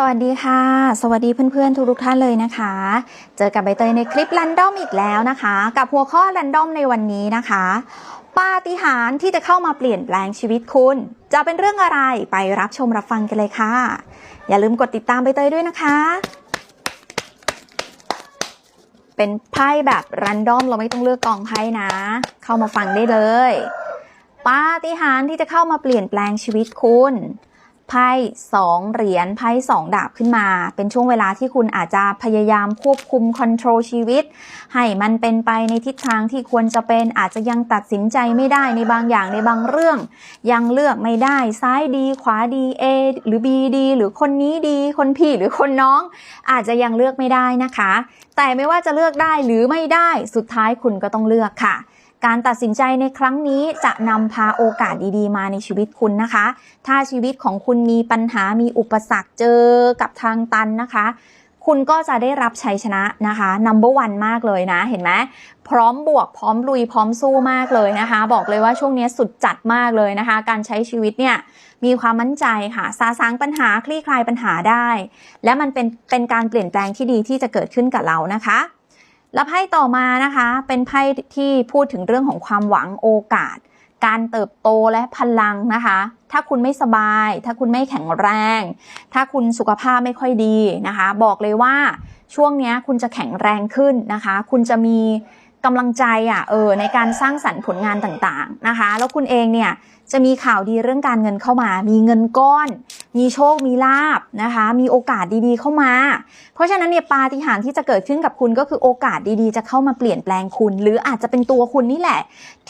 สวัสดีค่ะ สวัสดีเพื่อนๆ ทุกๆท่านเลยนะคะ เจอกับใบเตยในคลิป r รนดอมอีกแล้วนะคะ กับหัวข้อ r รนดอมในวันนี้นะคะปาฏิหาริย์ที่จะเข้ามาเปลี่ยนแปลงชีวิตคุณ จะเป็นเรื่องอะไรไปรับชมรับฟังกันเลยค่ะ อย่าลืมกดติดตามใบเตยด้วยนะคะ เป็นไพ่แบบรันดอมเราไม่ต้องเลือกกองไพ่นะ เข้ามาฟังได้เลยปาฏิหาริย์ที่จะเข้ามาเปลี่ยนแปลงชีวิตคุณ ไพ่สองเหรียญไพ่สองดาบขึ้นมา เป็นช่วงเวลาที่คุณอาจจะพยายามควบคุมคอนโทรลชีวิต ให้มันเป็นไปในทิศทางที่ควรจะเป็นอาจจะยังตัดสินใจไม่ได้ในบางอย่างในบางเรื่อง ยังเลือกไม่ได้ซ้ายดี ขวาดี A หรือ B ดี หรือคนนี้ดี คนพี่หรือคนน้อง อาจจะยังเลือกไม่ได้นะคะ แต่ไม่ว่าจะเลือกได้หรือไม่ได้สุดท้ายคุณก็ต้องเลือกค่ะ การตัดสินใจในครั้งนี้จะนำพาโอกาสดีๆ มาในชีวิตคุณนะคะ ถ้าชีวิตของคุณมีปัญหามีอุปสรรคเจอกับทางตันนะคะ คุณก็จะได้รับชัยชนะนะคะ number one มากเลยนะเห็นไหมพร้อมบวกพร้อมลุยพร้อมสู้มากเลยนะคะ บอกเลยว่าช่วงนี้สุดจัดมากเลยนะคะ การใช้ชีวิตเนี่ยมีความมั่นใจค่ะซาซางปัญหาคลี่คลายปัญหาได้ และมันเป็นเป็นการเปลี่ยนแปลงที่ดีที่จะเกิดขึ้นกับเรานะคะ แล้วไพ่ต่อมานะคะ เป็นไพ่ที่พูดถึงเรื่องของความหวังโอกาส การเติบโตและพลังนะคะ ถ้าคุณไม่สบาย ถ้าคุณไม่แข็งแรง ถ้าคุณสุขภาพไม่ค่อยดีนะคะ บอกเลยว่าช่วงนี้คุณจะแข็งแรงขึ้นนะคะ คุณจะมีกำลังใจอะเออในการสร้างสรรค์ผลงานต่างๆนะคะ แล้วคุณเองเนี่ยจะมีข่าวดีเรื่องการเงินเข้ามา มีเงินก้อน มีโชค มีลาบนะคะ มีโอกาสดีๆเข้ามา เพราะฉะนั้นเนี่ยปาฏิหาริย์ที่จะเกิดขึ้นกับคุณก็คือโอกาสดีๆ จะเข้ามาเปลี่ยนแปลงคุณ หรืออาจจะเป็นตัวคุณนี่แหละ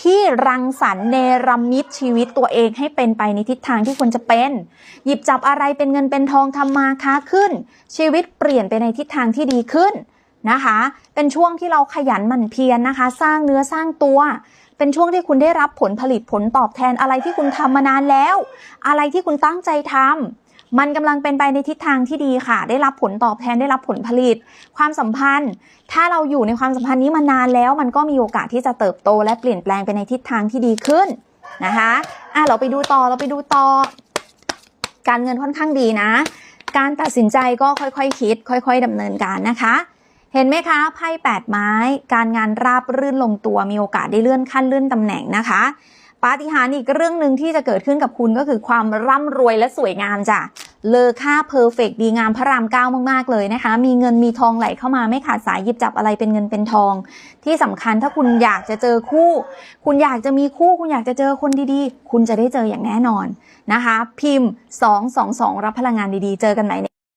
ที่รังสรรค์เนรมิตชีวิตตัวเองให้เป็นไปในทิศทางที่ควรจะเป็น หยิบจับอะไรเป็นเงินเป็นทองทำมาค้าขึ้น ชีวิตเปลี่ยนไปในทิศทางที่ดีขึ้นนะคะ เป็นช่วงที่เราขยันหมั่นเพียรนะคะ สร้างเนื้อสร้างตัว เป็นช่วงที่คุณได้รับผลผลิตผลตอบแทนอะไรที่คุณทำมานานแล้ว อะไรที่คุณตั้งใจทำมันกำลังเป็นไปในทิศทางที่ดีค่ะ ได้รับผลตอบแทนได้รับผลผลิต ความสัมพันธ์ ถ้าเราอยู่ในความสัมพันธ์นี้มานานแล้ว มันก็มีโอกาสที่จะเติบโตและเปลี่ยนแปลงไปในทิศทางที่ดีขึ้นนะคะอะเราไปดูต่อเราไปดูต่อ การเงินค่อนข้างดีนะ การตัดสินใจก็ค่อยๆคคิด ค่อย ๆดำเนินการนะคะ เห็นไหมคะไพ่แปดไม้ การงานราบรื่นลงตัวมีโอกาสได้เลื่อนขั้นเลื่อนตำแหน่งนะคะปาฏิหาริย์อีกเรื่องหนึ่งที่จะเกิดขึ้นกับคุณก็คือความร่ำรวยและสวยงามจ้ะเลอค่าเพอร์เฟกดีงามพระรามเก้ามาก ๆ เลยนะคะ มีเงินมีทองไหลเข้ามาไม่ขาดสายหยิบจับอะไรเป็นเงินเป็นทอง ที่สำคัญถ้าคุณอยากจะเจอคู่ คุณอยากจะมีคู่ คุณอยากจะเจอคนดีๆ คุณจะได้เจออย่างแน่นอนนะคะ พิมพ์ 222 รับพลังงานดีๆ เจอกันไหม